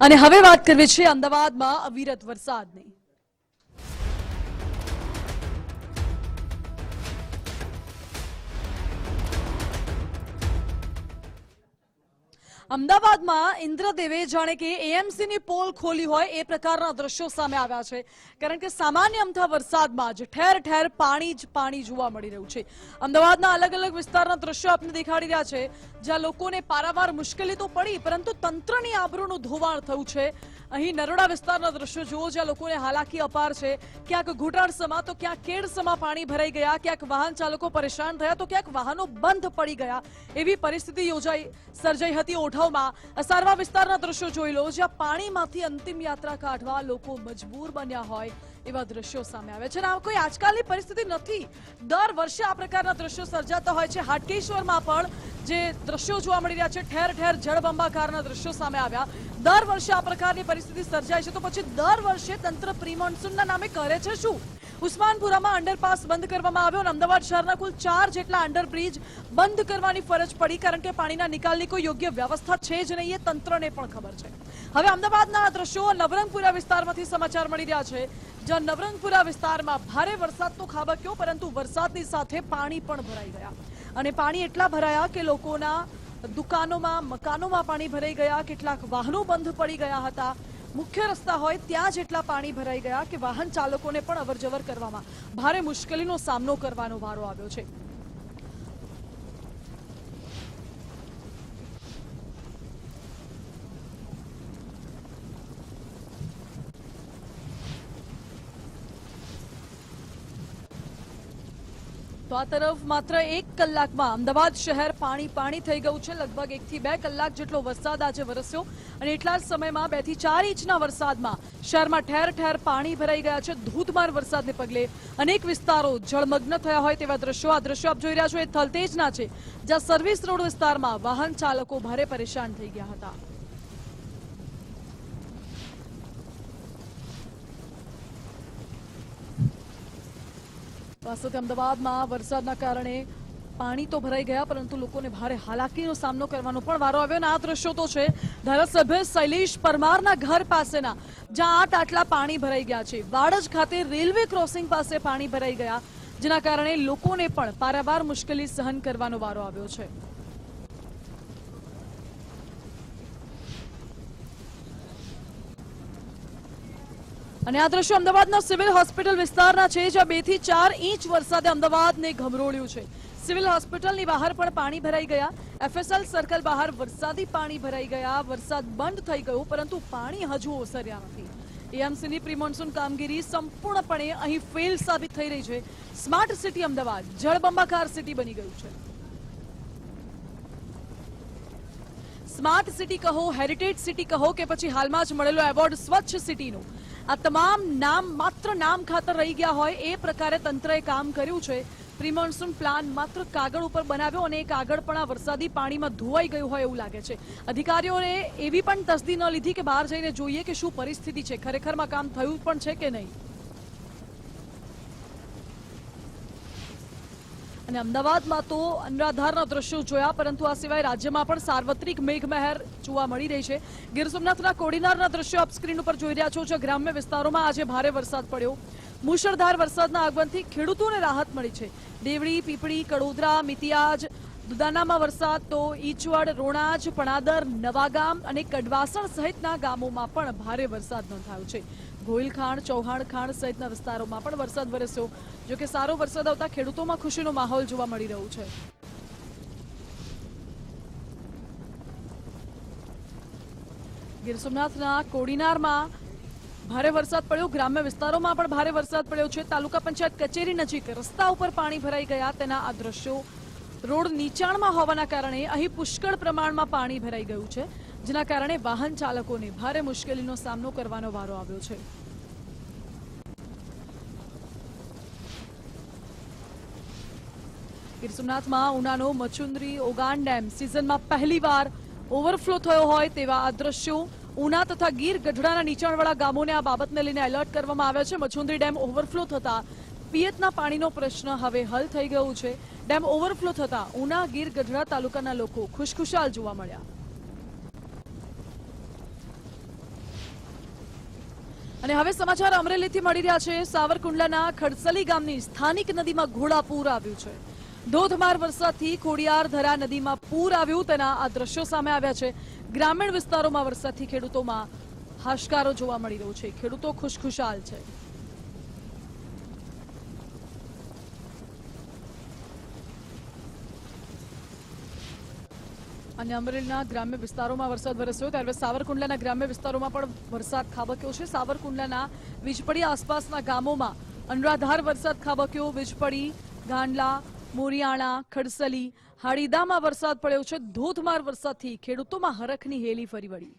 અને હવે વાત કરવી છે અમદાવાદમાં અવિરત વરસાદની. અમદાવાદમાં ઇન્દ્રદેવે જાણે કે એએમસીની પોલ ખોલી હોય એ પ્રકારના દ્રશ્યો સામે આવ્યા છે. કારણ કે સામાન્ય અમથા વરસાદમાં જ ઠેર ઠેર પાણી જ પાણી જોવા મળી રહ્યું છે. અમદાવાદના અલગ અલગ વિસ્તારના દ્રશ્યો આપને દેખાડી રહ્યા છે. જ્યાં લોકોને પારાવાર મુશ્કેલી તો પડી, પરંતુ તંત્રની આબરૂનું ધોવાણ થયું છે. અહીં નરોડા વિસ્તારના દ્રશ્યો જુઓ, જ્યાં લોકોને હાલાકી અપાર છે. ક્યાંક ઘૂંટણસમાં તો ક્યાંક કેડસમાં પાણી ભરાઈ ગયા, ક્યાંક વાહન ચાલકો પરેશાન થયા તો ક્યાંક વાહનો બંધ પડી ગયા. એવી પરિસ્થિતિ યોજાઈ, સર્જાઈ હતી ઓઢવમાં અસારવા વિસ્તારના દ્રશ્યો જોઈ લો, જ્યાં પાણીમાંથી અંતિમ યાત્રા કાઢવા લોકો મજબૂર બન્યા હોય એવા દ્રશ્યો સામે આવે છે. આ કોઈ આજકાલની પરિસ્થિતિ નથી. દર વર્ષે આ પ્રકારના દ્રશ્યો સર્જાતા હોય છે. હાટકેશ્વરમાં પણ જે દ્રશ્યો જોવા મળી રહ્યા છે, ઠેર ઠેર જળબંબાકારના દ્રશ્યો સામે આવ્યા. દર વર્ષે આ પ્રકારની પરિસ્થિતિ સર્જાય છે. તો પછી દર વર્ષે તંત્ર પ્રી મોન્સૂનના નામે કરે છે શું? ઉસ્માનપુરામાં અંડરપાસ બંધ કરવામાં આવ્યો અને અમદાવાદ શહેરના કુલ ચાર જેટલા અંડરબ્રિજ બંધ કરવાની ફરજ પડી કારણ કે પાણીના નિકાલની કોઈ યોગ્ય વ્યવસ્થા છે જ નહીં એ તંત્રને પણ ખબર છે. હવે અમદાવાદના દ્રશ્યો નવરંગપુરા વિસ્તારમાંથી સમાચાર મળી રહ્યા છે, જ્યાં નવરંગપુરા વિસ્તારમાં ભારે વરસાદ તો ખાબક્યો પરંતુ વરસાદની સાથે પાણી પણ ભરાઈ ગયા. અને પાણી એટલા ભરાયા કે લોકોના દુકાનોમાં, મકાનોમાં પાણી ભરાઈ ગયા, કેટલાક વાહનો બંધ પડી ગયા હતા. મુખ્ય રસ્તા હોય ત્યાં જ એટલા પાણી ભરાઈ ગયા કે વાહન ચાલકોને પણ અવરજવર કરવામાં ભારે મુશ્કેલીનો સામનો કરવાનો વારો આવ્યો છે. તો આ તરફ માત્ર એક કલાકમાં અમદાવાદ શહેર પાણી પાણી થઈ ગયું છે. લગભગ એકથી બે કલાક જેટલો વરસાદ આજે વરસ્યો અને એટલા જ સમયમાં બેથી ચાર ઇંચના વરસાદમાં શહેરમાં ઠેર ઠેર પાણી ભરાઈ ગયા છે. ધોધમાર વરસાદને પગલે અનેક વિસ્તારો જળમગ્ન થયા હોય તેવા દ્રશ્યો. આ દ્રશ્યો આપ જોઈ રહ્યા છો, એ થલતેજના છે, જ્યાં સર્વિસ રોડ વિસ્તારમાં વાહન ચાલકો ભારે પરેશાન થઈ ગયા હતા. તો અમદાવાદમાં વરસાદના કારણે પાણી તો ભરાઈ ગયા, પરંતુ લોકોને ભારે હાલાકીનો સામનો કરવાનો પણ વારો આવ્યો અને આ દ્રશ્યો તો છે. ધારાસભ્ય શૈલેષ પરમારના ઘર પાસેના, જ્યાં આઠ આટલા પાણી ભરાઈ ગયા છે. વાડજ ખાતે રેલવે ક્રોસિંગ પાસે પાણી ભરાઈ ગયા, જેના કારણે લોકોને પણ પારાવાર મુશ્કેલી સહન કરવાનો વારો આવ્યો છે. અને આ દ્રશ્યો અમદાવાદના સિવિલ હોસ્પિટલ વિસ્તારના છે, જ્યાં બેથી ચાર ઇંચ વરસાદે અમદાવાદને ઘમરોળ્યું છે. સિવિલ હોસ્પિટલની બહાર પણ પાણી ભરાઈ ગયા. એફએસએલ સર્કલ બહાર વરસાદી પાણી ભરાઈ ગયા. વરસાદ બંધ થઈ ગયો, પરંતુ પાણી હજુ ઓસર્યા નથી. એએમસીની પ્રી મોન્સૂન કામગીરી સંપૂર્ણપણે અહીં ફેલ સાબિત થઈ રહી છે. સ્માર્ટ સિટી અમદાવાદ, જળબંબાકાર સિટી બની ગયું છે. સ્માર્ટ સિટી કહો હેરિટેજ સિટી કહો કે પછી હાલમાં જ મળેલો એવોર્ડ સ્વચ્છ સિટીનો આ તમામ નામ માત્ર નામ ખાતર રહી ગયા હોય એ પ્રકારે તંત્રએ કામ કર્યું છે. પ્રિમોન્સૂન પ્લાન માત્ર કાગળ ઉપર બનાવ્યો અને એ કાગળ પણ આ વરસાદી પાણીમાં ધોવાઈ ગયું હોય એવું લાગે છે. અધિકારીઓએ એવી પણ તસદી ન લીધી કે બહાર જઈને જોઈએ કે શું પરિસ્થિતિ છે. ખરેખરમાં કામ થયું પણ છે કે નહીં? અને અમદાવાદમાં તો અનરાધારના દ્રશ્યો જોયા, પરંતુ આ સિવાય રાજ્યમાં પણ સાર્વત્રિક મેઘમહેર જોવા મળી રહી છે. ગીર સોમનાથના કોડીનારના દ્રશ્યો આપ સ્ક્રીન ઉપર જોઈ રહ્યા છો જે ગ્રામ્ય વિસ્તારોમાં આજે ભારે વરસાદ પડ્યો. મુશળધાર વરસાદના આગમનથી ખેડૂતોને રાહત મળી છે. દેવડી, પીપળી, કડોદરા, મિતિયાજ, દુદાનામાં વરસાદ તો ઈચવડ, રોણાજ, પણાદર, નવાગામ અને કડવાસણ સહિતના ગામોમાં પણ ભારે વરસાદ નોંધાયો છે. ગોહિલખાણ ચૌહાણ ખાણ સહિતના વિસ્તારોમાં પણ વરસાદ વરસ્યો, જો કે સારો વરસાદ આવતા ખેડૂતોમાં ખુશીનો માહોલ જોવા મળી રહ્યો છે. ગીર સોમનાથના કોડીનારમાં ભારે વરસાદ પડ્યો. ગ્રામ્ય વિસ્તારોમાં પણ ભારે વરસાદ પડ્યો છે. તાલુકા પંચાયત કચેરી નજીક રસ્તા ઉપર પાણી ભરાઈ ગયા. તેના આ દ્રશ્યો રોડ નીચાણમાં હોવાના કારણે અહીં પુષ્કળ પ્રમાણમાં પાણી ભરાઈ ગયું છે. જેના કારણે વાહન ચાલકોને ભારે મુશ્કેલીનો સામનો કરવાનો વારો આવ્યો છે. ગીર સોમનાથમાં ઉનાનો મચુંદરી ઓગાન ડેમ સિઝનમાં પહેલીવાર ઓવરફ્લો થયો હોય તેવા આ ઉના તથા ગીર ગઢડાના નીચાણવાળા ગામોને આ બાબતને લઈને એલર્ટ કરવામાં આવ્યા છે. મચુંદરી ડેમ ઓવરફ્લો થતા પિયતના પાણીનો પ્રશ્ન હવે હલ થઈ ગયો છે. ડેમ ઓવરફ્લો થતા ઉના ગીર ગઢડા તાલુકાના લોકો ખુશખુશાલ જોવા મળ્યા. અને હવે સમાચાર અમરેલીથી મળી રહ્યા છે. સાવરકુંડલાના ખડસલી ગામની સ્થાનિક નદીમાં ઘોડાપૂર આવ્યું છે. ધોધમાર વરસાદથી ખોડિયાર ધરા નદીમાં પૂર આવ્યું તેના આ દ્રશ્યો સામે આવ્યા છે. ગ્રામીણ વિસ્તારોમાં વરસાદથી ખેડૂતોમાં હાશકારો જોવા મળી રહ્યો છે. ખેડૂતો ખુશખુશાલ છે. અને અમરેલીના ગ્રામ્ય વિસ્તારોમાં વરસાદ વરસ્યો ત્યારે સાવરકુંડલાના ગ્રામ્ય વિસ્તારોમાં પણ વરસાદ ખાબક્યો છે. સાવરકુંડલાના વીજપડી આસપાસના ગામોમાં અનરાધાર વરસાદ ખાબક્યો. વીજપડી, ગાંડલા, મોરિયાણા, ખડસલી, હાડીદામાં વરસાદ પડ્યો છે. ધોધમાર વરસાદથી ખેડૂતોમાં હરખની હેલી ફરી વળી.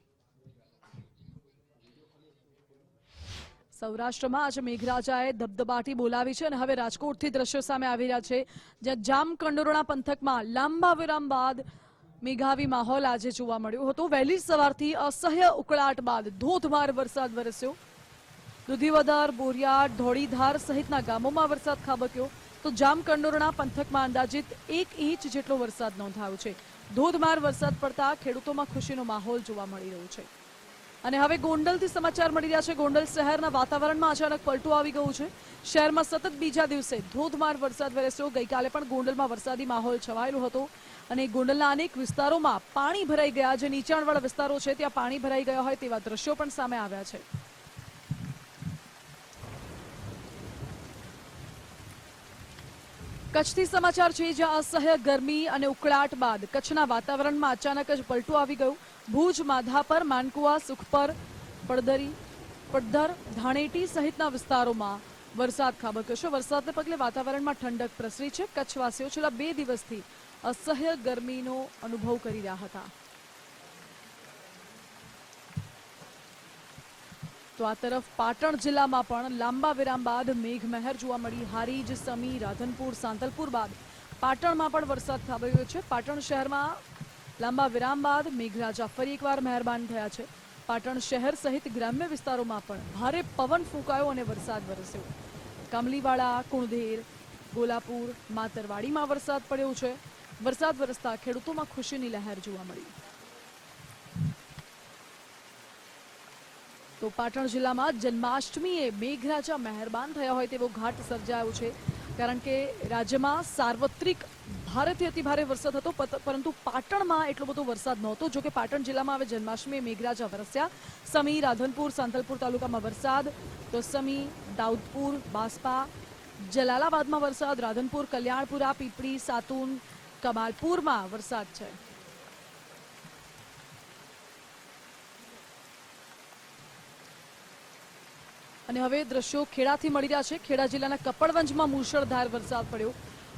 સૌરાષ્ટ્રમાં આજે મેઘરાજાએ ધબધબાટી બોલાવી છે અને હવે રાજકોટથી દ્રશ્યો સામે આવી રહ્યા છે. જ્યાં જામકંડોરણા પંથકમાં લાંબા વિરામ બાદ મેઘાવી માહોલ આજે જોવા મળ્યો હતો. વહેલી સવારથી અસહ્ય ઉકળાટ બાદ ધોધમાર વરસાદ વરસ્યો. દુધીવદર બોરિયાડ ધોળીધાર સહિતના ગામોમાં વરસાદ ખાબક્યો. તો જામકંડોરણા, પંથકમાં અંદાજિત એક ઇંચ જેટલો વરસાદ નોંધાયો છે. ધોધમાર વરસાદ પડતા ખેડૂતોમાં ખુશીનો માહોલ જોવા મળી રહ્યો છે. અને હવે ગોંડલથી સમાચાર મળી રહ્યા છે. ગોંડલ શહેરના વાતાવરણમાં અચાનક પલટો આવી ગયું છે. શહેરમાં સતત બીજા દિવસે ધોધમાર વરસાદ વરસ્યો. ગઈકાલે પણ ગોંડલમાં વરસાદી માહોલ છવાયેલો હતો. અને ગોંડલના અનેક વિસ્તારોમાં પાણી ભરાઈ ગયા જે નીચાણવાળા વિસ્તારો છે, ત્યાં પાણી ભરાઈ ગયા હોય તેવા દ્રશ્યો પણ સામે આવ્યા છે. કચ્છથી સમાચાર છે, જ્યાં અસહ્ય ગરમી અને ઉકળાટ બાદ કચ્છના વાતાવરણમાં અચાનક જ પલટો આવી ગયું. ભુજ, માધાપર, માનકુવા, સુખપર, પડદરી, પડધર, ધાણેટી સહિતના વિસ્તારોમાં વરસાદ ખાબક્યો છે. વરસાદને પગલે વાતાવરણમાં ઠંડક પ્રસરી છે. કચ્છવાસીઓ છેલ્લા બે દિવસથી અસહ્ય ગરમીનો અનુભવ કરી રહ્યા હતા. તો આ તરફ પાટણ જિલ્લામાં પણ લાંબા વિરામ બાદ મેઘમહેર જોવા મળી હારીજ સમી રાધનપુર, સાંતલપુર બાદ. પાટણમાં પણ વરસાદ ખાબક્યો છે. પાટણ શહેરમાં લાંબા વિરામ બાદ મેઘરાજા ફરી એકવાર મહેરબાન થયા છે. પાટણ શહેર સહિત ગ્રામ્ય વિસ્તારોમાં પણ ભારે પવન ફૂંકાયો અને વરસાદ વરસ્યો. કમલીવાળા કુણધેર, ગોલાપુર, માતરવાડીમાં વરસાદ પડ્યો છે. વરસાદ વરસતા ખેડૂતોમાં ખુશીની લહેર જોવા મળી. તો પાટણ જિલ્લામાં જન્માષ્ટમીએ મેઘરાજા મહેરબાન થયા હોય તેવો ઘાટ સર્જાયો છે. કારણ કે રાજ્યમાં સાર્વત્રિક ભારેથી અતિભારે વરસાદ હતો પરંતુ પાટણમાં એટલો બધો વરસાદ નહોતો. જો કે પાટણ જિલ્લામાં હવે જન્માષ્ટમીએ મેઘરાજા વરસ્યા. સમી, રાધનપુર સાંતલપુર તાલુકામાં વરસાદ. તો સમી દાઉદપુર, બાસ્પા. જલાલાબાદમાં વરસાદ. રાધનપુર, કલ્યાણપુરા, પીપળી, સાતુન કમાલપુરમાં વરસાદ છે. અને હવે દ્રશ્યો ખેડાથી મળી રહ્યા છે. ખેડા જિલ્લાના કપડવંજમાં મુશળધાર વરસાદ પડ્યો.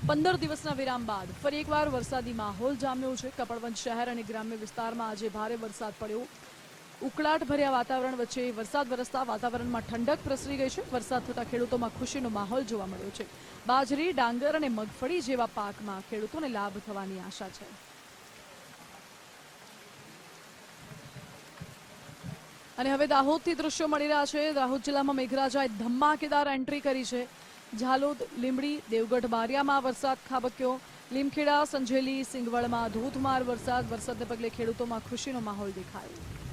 પંદર દિવસના વિરામ બાદ ફરી એકવાર વરસાદી માહોલ જામ્યો છે. કપડવંજ શહેર અને ગ્રામ્ય વિસ્તારમાં આજે ભારે વરસાદ પડ્યો. ઉકળાટ ભર્યા વાતાવરણ વચ્ચે વરસાદ વરસતા વાતાવરણમાં ઠંડક પ્રસરી ગઈ છે. વરસાદ થતા ખેડૂતોમાં ખુશીનો માહોલ જોવા મળ્યો છે. બાજરી, ડાંગર અને મગફળી જેવા પાકમાં ખેડૂતોને લાભ થવાની આશા છે. અને હવે દાહોદથી દ્રશ્યો મળી રહ્યા છે. દાહોદ જિલ્લામાં મેઘરાજાએ ધમાકેદાર એન્ટ્રી કરી છે. ઝાલોદ લીમડી દેવગઢ, બારિયામાં વરસાદ ખાબક્યો. લીમખેડા, સંજેલી, સિંગવડમાં ધોધમાર વરસાદ. વરસાદને પગલે ખેડૂતોમાં ખુશીનો માહોલ દેખાયો.